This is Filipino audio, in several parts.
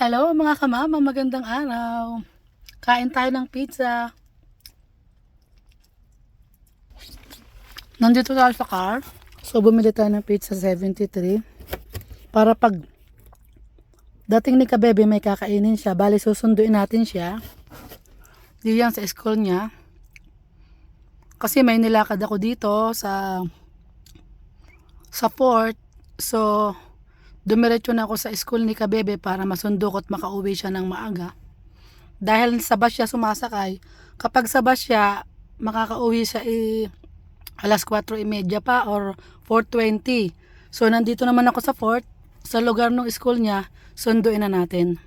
Hello mga kamama, magandang araw. Kain tayo ng pizza. Nandito tayo sa car. So bumili tayo ng pizza 73. Para pag dating ni Kabebe may kakainin siya. Bali susunduin natin siya. Diyan sa school niya. Kasi may nilakad ako dito sa sa port. So dumiretso na ako sa school ni Kabebe para masundo ko at makauwi siya ng maaga. Dahil sa bus siya sumasakay, kapag sa bus siya, makakauwi siya eh, alas 4.30 pa or 4.20. So, nandito naman ako sa fort, sa lugar ng school niya, sunduin na natin.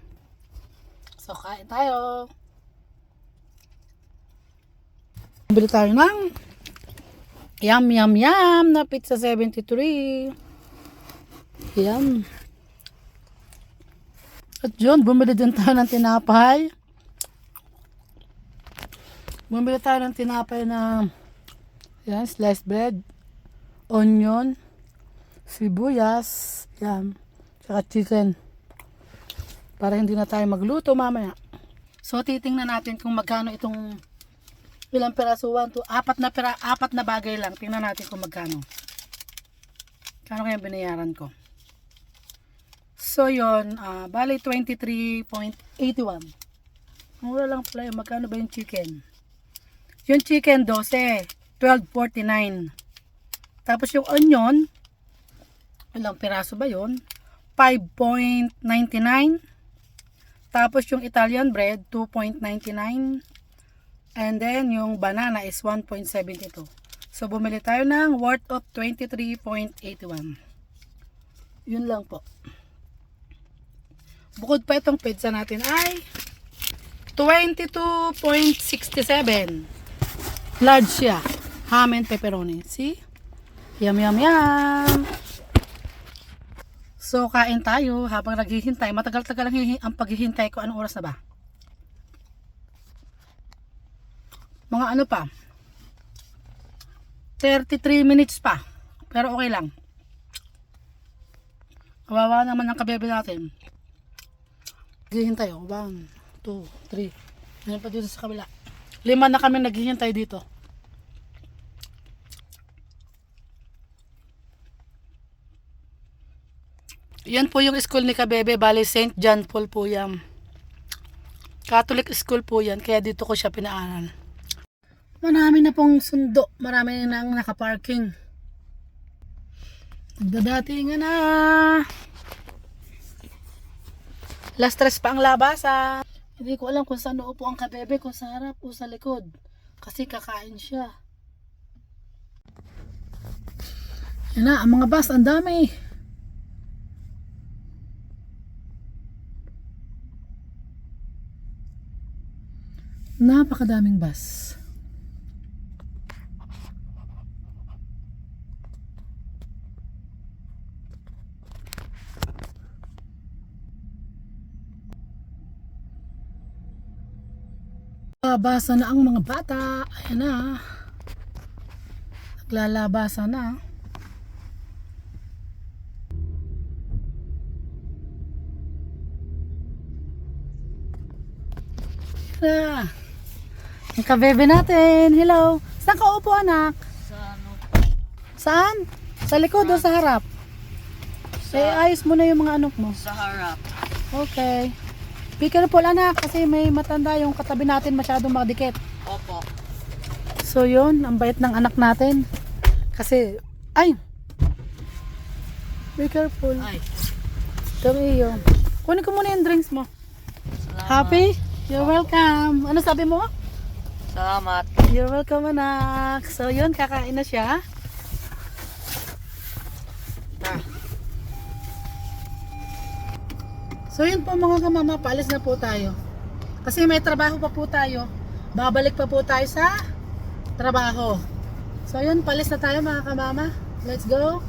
So, kain tayo. Bili tayo ng yum yum yum na pizza 73. Yan. At yun, bumili din tayo ng tinapay. Bumili tayo ng tinapay na yan, sliced bread, onion, sibuyas, yan, saka chicken. Para hindi na tayo magluto mamaya. So, titingnan natin kung magkano itong ilang peraso, 1, 2, apat na, pera, apat na bagay lang. Tingnan natin kung magkano. Kano kaya binayaran ko? So, yon ah bali 23.81. Mura lang pala. Magkano ba yung chicken? Yung chicken, 12. 12.49. Tapos yung onion, ilang piraso ba yun? 5.99. Tapos yung Italian bread, 2.99. And then, yung banana is 1.72. So, bumili tayo ng worth of 23.81. Yun lang po. Bukod pa itong pizza natin ay 22.67. Large siya. Ham and pepperoni. See? Yum, yum, yum. So, kain tayo habang naghihintay. Matagal-tagal ang, hihi- ang paghihintay ko. Anong oras na ba? Mga ano pa? 33 minutes pa. Pero okay lang. Kawawa naman ang kabebe natin. Naghihintay oh. One, two, three. Meron pa dito sa kabila. Lima na kami naghihintay dito. Yan po yung school ni Kabebe. Bali, St. John Paul po yan. Catholic school po yan. Kaya dito ko siya pinaaral. Marami na pong sundo. Marami na ang nakaparking. Nagdadatingan na. Last stress pa ang labasan. Hindi ko alam kung saan uupo ang kabebe, kung sa harap o sa likod. Kasi kakain siya. Yan na, ang mga bus, ang dami. Napakadaming bus. Labasan na ang mga bata. Ayan na. Naglalabasan na. Na. Ang kabebe natin. Hello. Saan ka upo anak? Sa ano? Saan? Sa likod o sa harap? Sa, Eh, ayos mo na yung mga anak mo. sa harap. Okay. Be careful anak kasi may matanda yung katabi natin masyadong makadikit. Opo. So yun, ang bait ng anak natin. Kasi, ay! Be careful. Ay, Ito iyo. Kunin ko muna yung drinks mo. salamat. Happy? You're welcome. Ano sabi mo? Salamat. You're welcome anak. So yun, kakain na siya. So yun po mga kamama, paalis na po tayo. Kasi may trabaho pa po tayo. Babalik pa po tayo sa trabaho. So yun, palis na tayo mga kamama. Let's go.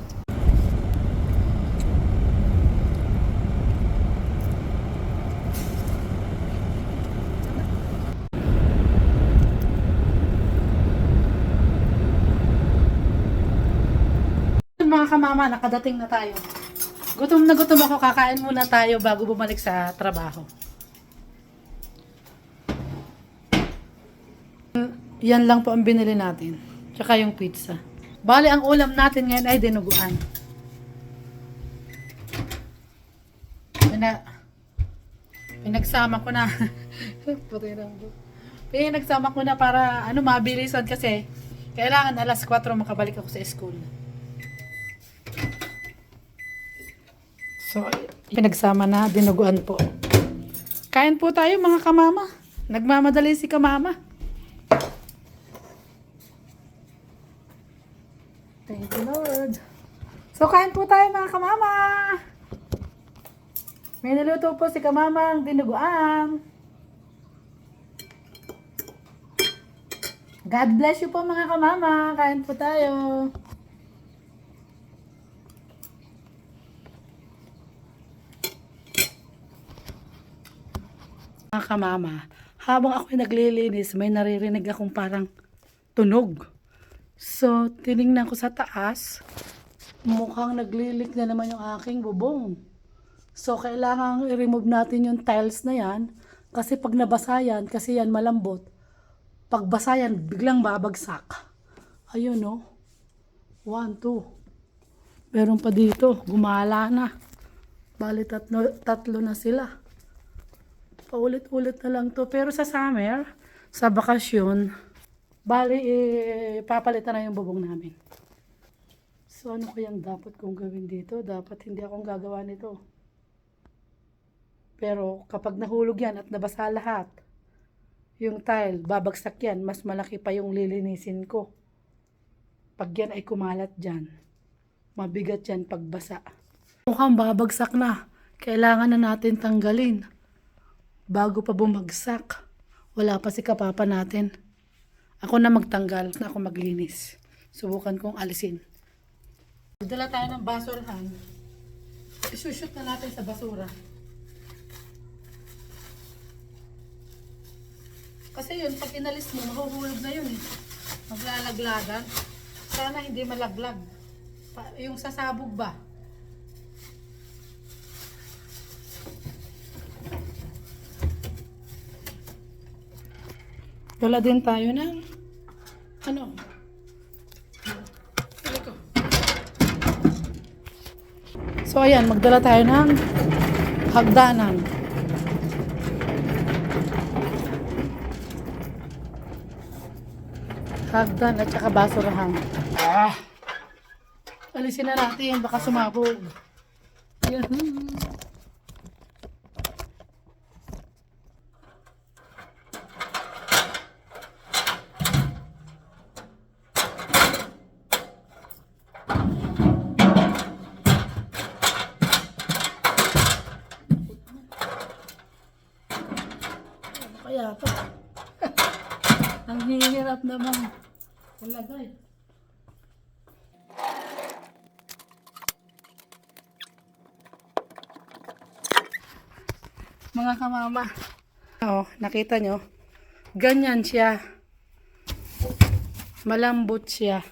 Mga kamama, nakadating na tayo. Gutom na gutom ako, kakain muna tayo bago bumalik sa trabaho. Yan lang po ang binili natin. Tsaka yung pizza. Bali, ang ulam natin ngayon ay dinuguan. Pina, pinagsama ko na. Puti na ako. Pinagsama ko na para ano mabilisan kasi kailangan alas 4 makabalik ako sa school. So, pinagsama na, dinuguan po. Kain po tayo mga kamama. Nagmamadali si kamama. Thank you, Lord. So, kain po tayo mga kamama. May naluto po si kamama ang dinuguan. God bless you po mga kamama. Kain po tayo. Mga kamama, habang ako naglilinis, may naririnig akong parang tunog. So, tiningnan ko sa taas, mukhang naglilik na naman yung aking bubong. So, kailangan i-remove natin yung tiles na yan, kasi pag nabasa yan, kasi yan malambot, pag basa yan, biglang babagsak. Ayun, no? One, two. Meron pa dito, gumala na. Bali, tatlo, tatlo na sila. Paulit-ulit na lang to. Pero sa summer, sa bakasyon, bali, eh, papalitan na yung bubong namin. So, ano kayang dapat kong gawin dito? Dapat hindi akong gagawa nito. Pero kapag nahulog yan at nabasa lahat, yung tile, babagsak yan, mas malaki pa yung lilinisin ko. Pag yan ay kumalat dyan, mabigat yan pagbasa. Mukhang babagsak na. Kailangan na natin tanggalin. Bago pa bumagsak, wala pa si kapapa natin. Ako na magtanggal, na ako maglinis. Subukan kong alisin. Dala tayo ng basurahan. Isushoot na natin sa basura. Kasi yun, pag inalis mo, mahuhulog na yun eh. Maglalaglagan. Sana hindi malaglag. Pa- yung sasabog ba? Dala din tayo ng ano? So ayan, magdala tayo ng hagdanan. Hagdan at saka basurahan. Ah! Alisin na natin, baka sumabog. Yun. Kaya to? Ang hirap naman. Talagay. Mga kamama. Oh, nakita nyo? Ganyan siya. Malambot siya.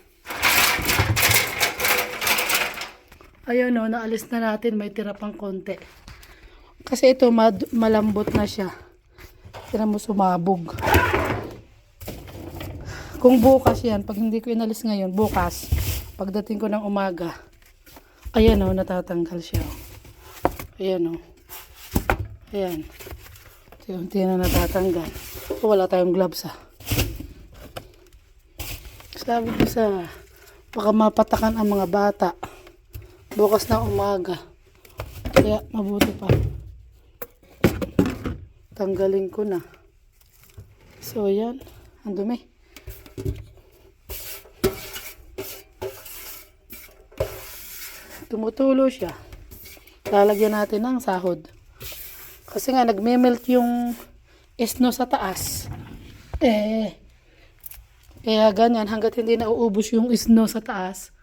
Ayun oh, naalis na natin. May tira pang konti. Kasi ito, malambot na siya. Tira mo sumabog. Kung bukas yan, pag hindi ko inalis ngayon, bukas, pagdating ko ng umaga, ayan o, natatanggal siya. oh. Ayan o. Ayan. Unti na natatanggal. O, wala tayong gloves ah. Sabi ko sa, baka mapatakan ang mga bata. Bukas na umaga. Kaya mabuti pa. Tanggalin ko na. So, yan. Ang dumi. Tumutulo siya. Lalagyan natin ng sahod. Kasi nga, nagme-melt yung snow sa taas. Eh, kaya ganyan, hanggat hindi nauubos yung snow sa taas,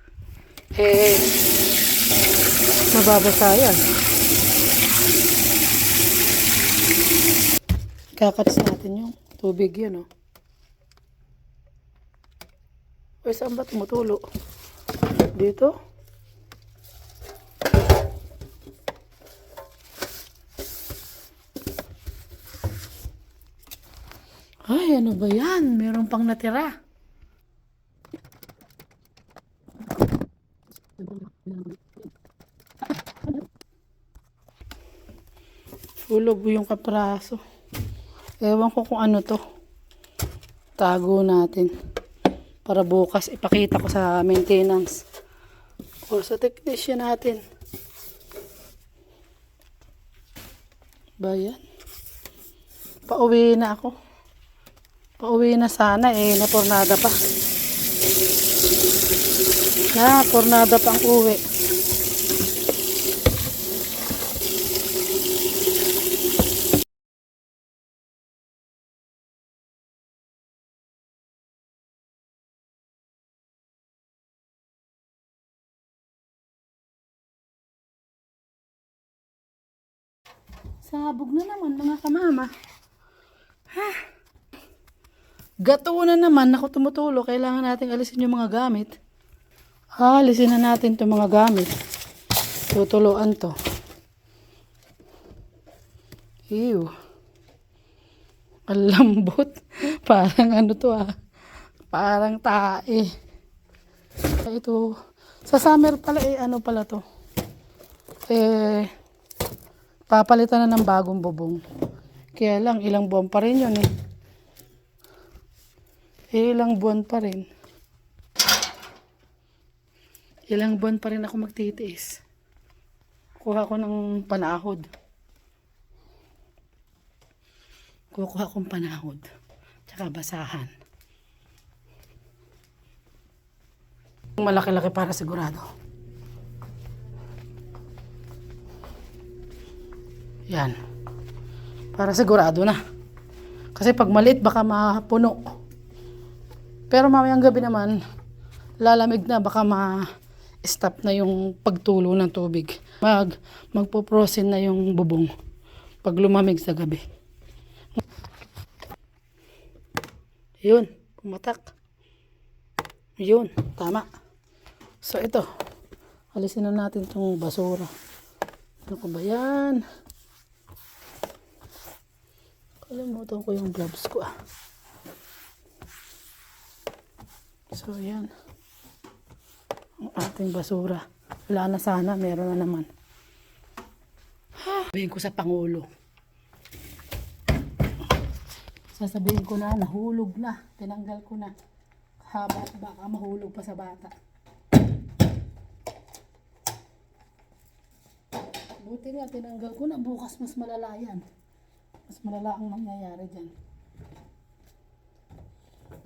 eh, mababasa yan. Ikakats natin yung tubig yun, oh. Uy, saan ba tumutulo? Dito? Ay, ano ba yan? Meron pang natira. Ulog yung kapraso. Ewan ko kung ano to. Tago natin. Para bukas ipakita ko sa maintenance. O sa technician natin. Ba yan? Pauwi na ako. Pauwi na sana eh, napornada pa. Na, pornada pa ang uwi. Sabog na naman mga kamama. Ha? Gato na naman, ako tumutulo. Kailangan natin alisin yung mga gamit. Ha, alisin na natin itong mga gamit. Tutuluan to. Ew. Ang lambot. Parang ano to ah. Parang tae. Ito. Sa summer pala eh, ano pala to. Eh, papalitan na ng bagong bubong. Kaya lang, ilang buwan pa rin yun eh. Eh, ilang buwan pa rin. Ilang buwan pa rin ako magtitiis. Kuha ko ng panahod. Kukuha kong panahod. Tsaka basahan. Malaki-laki para sigurado. Yan. Para sigurado na. Kasi pag maliit baka mapuno. Pero mamayang gabi naman, lalamig na baka ma-stop na yung pagtulo ng tubig. Mag magpo-frozen na yung bubong pag lumamig sa gabi. Yun, pumatak. Yun, tama. So ito, alisin na natin tong basura. Ano ko ba yan? Kalimutan ko yung gloves ko ah. So, yan. Ang ating basura. Wala na sana, meron na naman. Sabihin ko sa Pangulo. Sasabihin ko na, nahulog na. Tinanggal ko na. Haba, baka mahulog pa sa bata. Buti nga, tinanggal ko na. Bukas mas malala yan. Mas malala ang mangyayari dyan.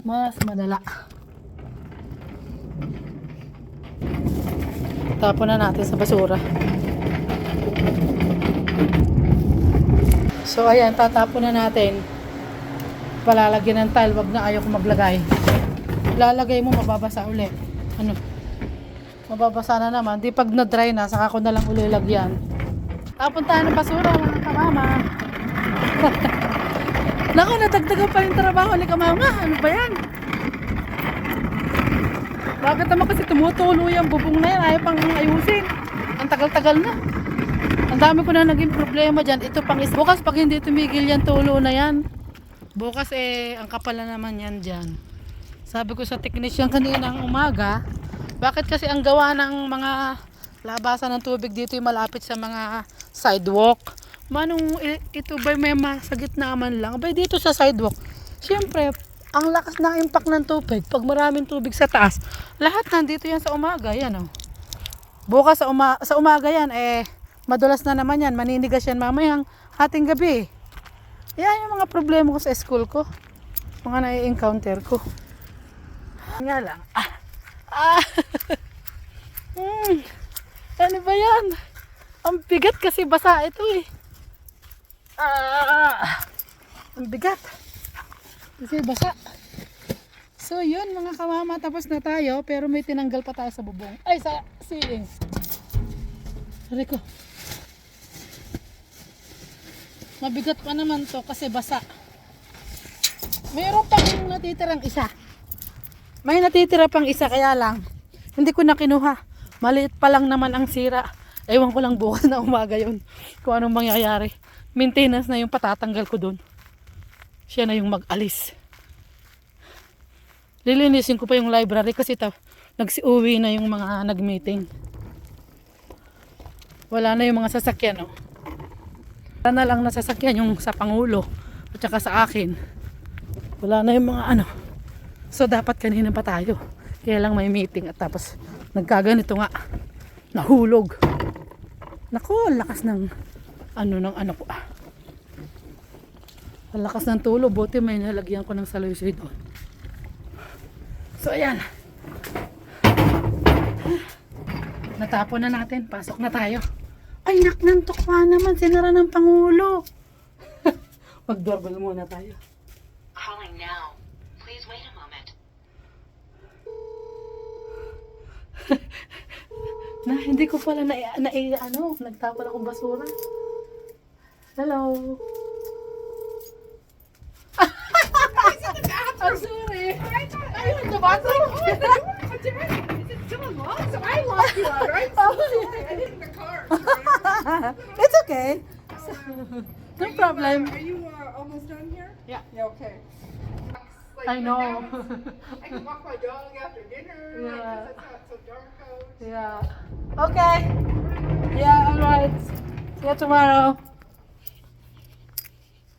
Mas malala. Tapon na natin sa basura. So ayan, tatapon na natin. Palalagyan ng tile, wag na ayaw ko maglagay. Lalagay mo, mababasa uli. Ano? Mababasa na naman. Di pag na-dry na, saka ko na lang uli lagyan. Tapon tayo ng basura, mga kamama. Naku, natagdagan pa yung trabaho ni kamama. Ano ba yan? Bakit naman kasi tumutulo yung bubong na yan, ayaw pang ayusin. Ang tagal-tagal na. Ang dami ko na naging problema dyan. Ito pang is bukas pag hindi tumigil yan, tulo na yan. Bukas eh, ang kapal na naman yan dyan. Sabi ko sa technician kanina ng umaga, bakit kasi ang gawa ng mga labasan ng tubig dito yung malapit sa mga sidewalk? Manong ito ba may sa gitna man lang? Ba dito sa sidewalk? Siyempre, ang lakas ng impact ng tubig, pag maraming tubig sa taas, lahat nandito yan sa umaga, yan oh. Bukas sa, uma- sa umaga yan, eh, madulas na naman yan, maninigas yan mamayang hating gabi. Yan yung mga problema ko sa school ko. Mga nai-encounter ko. Nga lang. Ah. Ah. hmm. Ano ba yan? Ang bigat kasi basa ito eh. Ah. Ang bigat. Kasi basa. So yun mga kamama, tapos na tayo pero may tinanggal pa tayo sa bubong. Ay sa ceiling. Sorry ko. Mabigat pa naman to kasi basa. Mayroon pang natitirang isa. May natitira pang isa kaya lang. Hindi ko na kinuha. Maliit pa lang naman ang sira. Ewan ko lang bukas na umaga yun. Kung anong mangyayari. Maintenance na yung patatanggal ko dun. siya na yung mag-alis. Lilinisin ko pa yung library kasi ta nagsiuwi na yung mga nag-meeting. Wala na yung mga sasakyan, oh. Wala na lang na sasakyan yung sa Pangulo at saka sa akin. Wala na yung mga ano. So dapat kanina pa tayo. Kaya lang may meeting at tapos nagkaganito nga. Nahulog. Nako, lakas ng ano ng ano ko. ah. Ang lakas ng tulo. Buti may nalagyan ko ng saloy-soy doon. So ayan. Natapon na natin. Pasok na tayo. Ay, naknantok pa naman. Sinara ng Pangulo. Mag-doorbell muna tayo. Na, hindi ko pala na, na, ano, nagtapon akong basura. Hello. I'm sorry. I'm in the bathroom. Oh, I thought, I? Is it still unlocked? So I locked you out, right? So sorry. I did in the car. It's okay. No Are you, problem. Uh, are you uh, almost done here? Yeah. Yeah. Okay. Like, I know. now I can walk my dog after dinner. Yeah. Yeah. It's not so dark out. Yeah. Okay. Yeah, alright. See you tomorrow.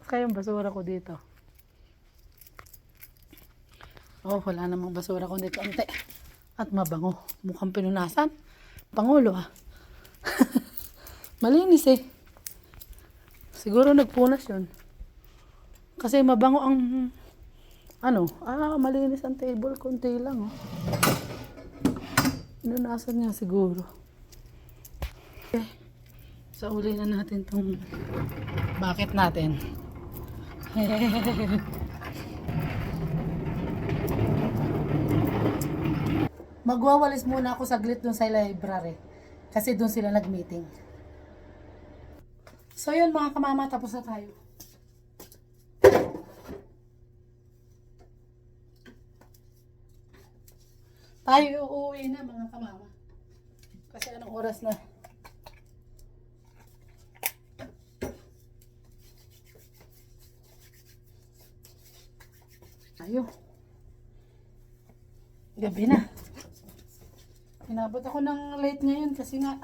Kaya yung basura ko dito. Oh, wala namang basura kundi konti. At mabango. Mukhang pinunasan. Pangulo ah. Malinis eh. Siguro nagpunas yun. Kasi mabango ang ano, ah, malinis ang table, konti lang oh. Pinunasan niya siguro. Okay. So, uli na natin tong bakit natin. Magwawalis muna ako saglit dun sa library. Kasi dun sila nag-meeting. So yun mga kamama, tapos na tayo. Tayo uuwi na mga kamama. Kasi anong oras na? Tayo. Gabi na. Inabot ako ng late ngayon kasi nga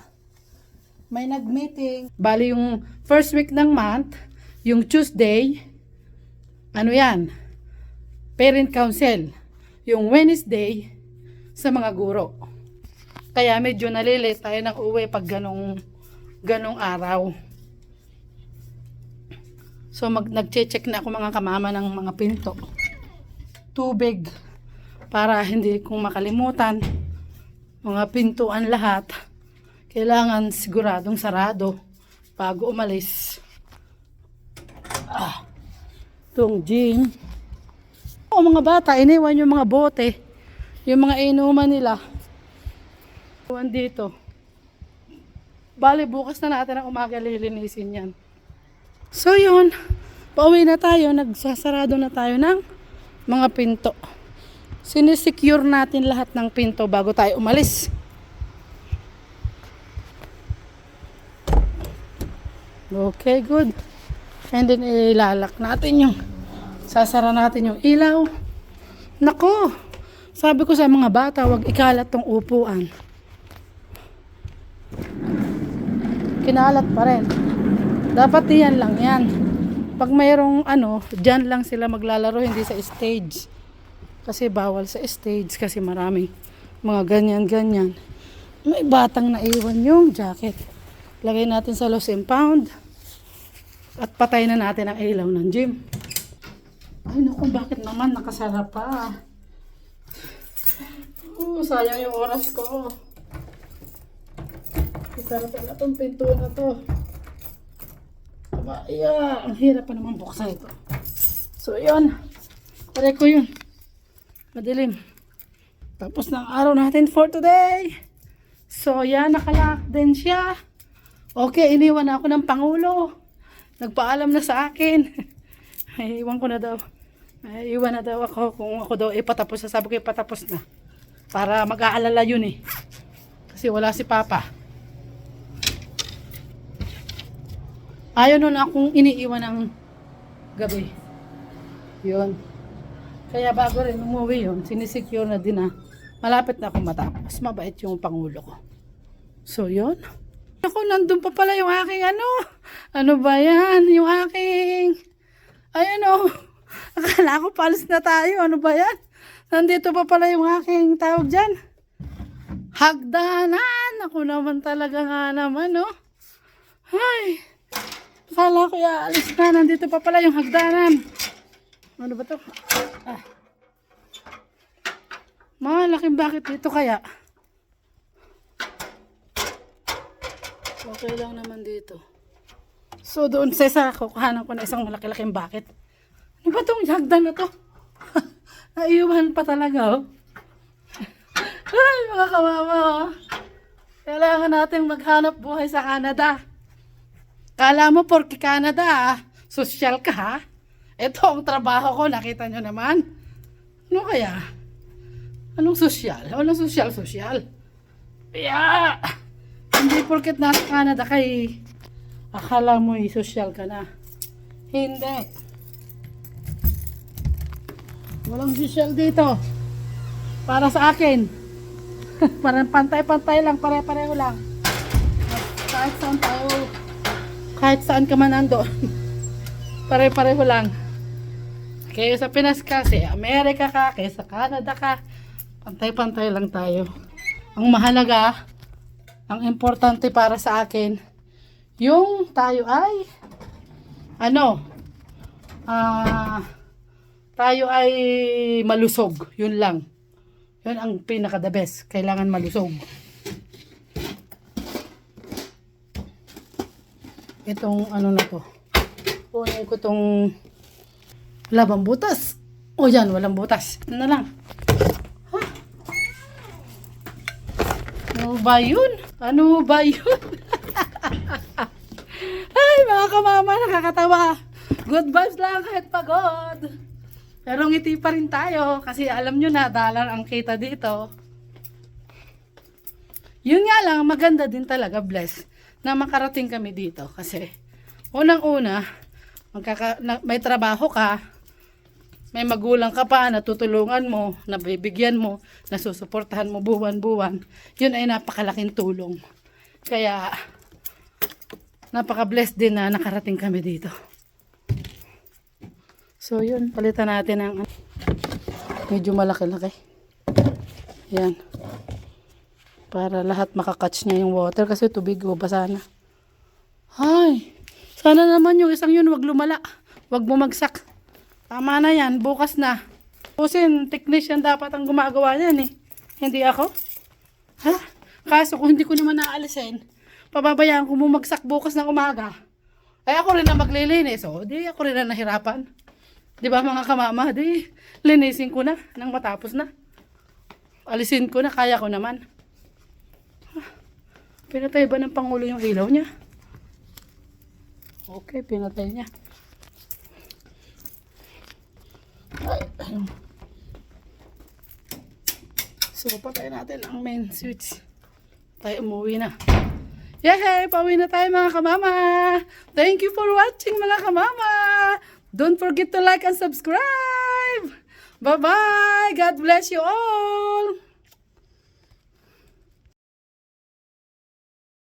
may nag-meeting. Bali yung first week ng month, yung Tuesday, ano yan? Parent Council. Yung Wednesday, sa mga guro. Kaya medyo nalilate tayo ng uwi pag ganong, ganong araw. So mag, nag-check na ako mga kamama ng mga pinto. Tubig. Para hindi kong makalimutan. Mga pintuan lahat. Kailangan siguradong sarado bago umalis. Ah. Itong gin. O mga bata, iniwan yung mga bote. Yung mga inuman nila. Iwan dito. Bali, bukas na natin ang umaga lilinisin yan. So yun, pauwi na tayo, nagsasarado na tayo ng mga pinto. Sinisecure natin lahat ng pinto bago tayo umalis. Okay, good. And then ilalak natin yung sasara natin yung ilaw. Nako, sabi ko sa mga bata, wag ikalat tong upuan. Kinalat pa rin. Dapat diyan lang yan. Pag mayroong ano, dyan lang sila maglalaro, hindi sa stage. Kasi bawal sa stage kasi marami mga ganyan-ganyan. May batang naiwan yung jacket. Lagay natin sa lost and found. At patay na natin ang ilaw ng gym. Ay naku, bakit naman nakasara pa? Oh, sayang yung oras ko. Isara pala itong pinto na to. Aba, iya, ang hirap pa naman buksan ito. So, yun. Pare ko yun. Madilim. Tapos na ang araw natin for today. So, yan, nakalak din siya. Okay, iniwan na ako ng Pangulo. Nagpaalam na sa akin. Ay, iwan ko na daw. Ay, iwan na daw ako kung ako daw ipatapos na. Sabi ko ipatapos na. Para mag-aalala yun eh. Kasi wala si Papa. Ayaw nun akong iniiwan ng gabi. Yun. Kaya bago rin umuwi yun, sinisecure na din na malapit na ako matapos. Mabait yung pangulo ko. So, yun. Ako, nandun pa pala yung aking ano. Ano ba yan? Yung aking... Ayan o. Akala ko palis na tayo. Ano ba yan? Nandito pa pala yung aking tawag dyan. Hagdanan. Ako naman talaga nga naman, no? Ay. Akala ko alis na. Nandito pa pala yung hagdanan. Ano ba to? Ah. Malaking bakit dito kaya? Okay lang naman dito. So doon sa isa, kukuhanan ko na isang malaki-laking bakit. Ano ba tong hagdan na to? Naiwan pa talaga, oh. Ay, mga kawawa, oh. Kailangan natin maghanap buhay sa Canada. Kala mo, porki Canada, ah, social ka, ha? Ito ang trabaho ko, nakita nyo naman. Ano kaya? Anong social? Anong social-social? Yeah! Hindi porket nasa Canada kay akala mo eh, social ka na. Hindi. Walang social dito. Para sa akin. Parang pantay-pantay lang, pare-pareho lang. Kahit saan tayo, kahit saan ka man nando. pare-pareho lang. Kaya sa Pinas ka, sa Amerika ka, kaya sa Canada ka, pantay-pantay lang tayo. Ang mahalaga, ang importante para sa akin, yung tayo ay, ano, ah, tayo ay malusog. Yun lang. Yun ang pinaka the best. Kailangan malusog. Itong ano na to. Kunin ko tong wala butas? O yan, walang butas. Ano na lang. Ha? Ano ba yun? Ano ba yun? Ay, mga kamama, nakakatawa. Good vibes lang kahit pagod. Pero ngiti pa rin tayo kasi alam nyo na, dollar ang kita dito. Yun nga lang, maganda din talaga, bless, na makarating kami dito. Kasi, unang-una, na, may trabaho ka, may magulang ka pa, natutulungan mo, nabibigyan mo, nasusuportahan mo buwan-buwan, yun ay napakalaking tulong. Kaya, napaka-blessed din na nakarating kami dito. So, yun, palitan natin ang medyo malaki-laki. Yan. Para lahat makakatch niya yung water kasi tubig o basa na. Ay, sana naman yung isang yun wag lumala. Wag bumagsak. Tama na yan, bukas na. Pusin, technician dapat ang gumagawa niyan eh. Hindi ako. Ha? Kaso kung hindi ko naman naalisin, pababayaan ko bumagsak bukas ng umaga. Ay ako rin na maglilinis. O, di ako rin na nahirapan. Di ba mga kamama? Di, linisin ko na nang matapos na. Alisin ko na, kaya ko naman. Pinatay ba ng Pangulo yung ilaw niya? Okay, pinatay niya. Ay. So, patay natin ang main switch. Tayo umuwi na. Yay! Pauwi na tayo mga kamama! Thank you for watching mga kamama! Don't forget to like and subscribe! Bye-bye! God bless you all!